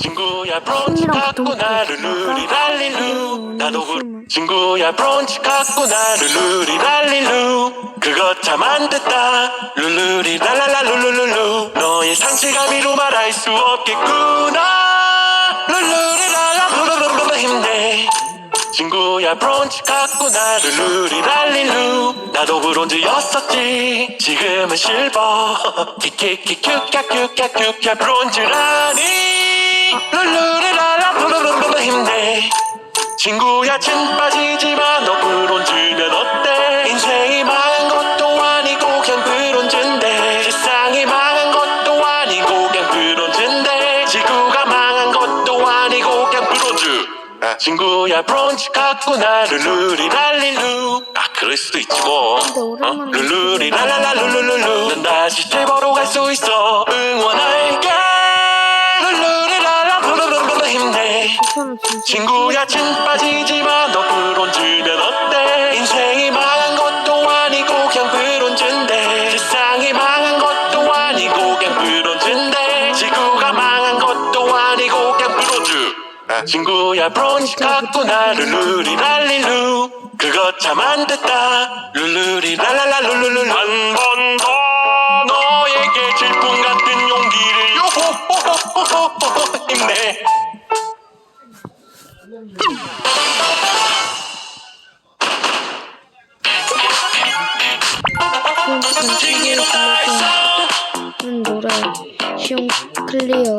친구야 브론치 힘이랑 갖고 보통 나 그렇게 룰루리랄리루. 나도 그. 친구야 브론치 갖고 나 룰루리랄리루. 그거 참안 됐다. 룰루리 랄랄라 룰루루루. 너의 상체감이로 말할 수 없겠구나. 룰루 친구야 브론치 갖고 나 룰루리랄리루 나도 브론즈였었지. 지금은 실버. 키키키큐캬큐캬큐캬 브론즈라니. 룰루리랄라 룰루루루 힘내. 친구야 진 빠지지마 너 아, 친구야 브론즈 갖고 나 룰루리랄리루. 아 그럴 수도 있지 뭐. 근데 오랜만에 룰루리 랄랄라 룰루루루. 난 다시 실버로 갈수 있어. 응원할게. 룰루리 랄라 룰루루루 힘내. 저는 진짜 친구야 진 빠지지 브론즈 친구야 브론즈 갖고 나 룰루리랄리루. 그거 참안 됐다. 룰루리 랄랄라 룰루루루. 한번 더 너에게 질풍 같은 용기를 요호호호호호 힘내 하는 노래 시험 클리어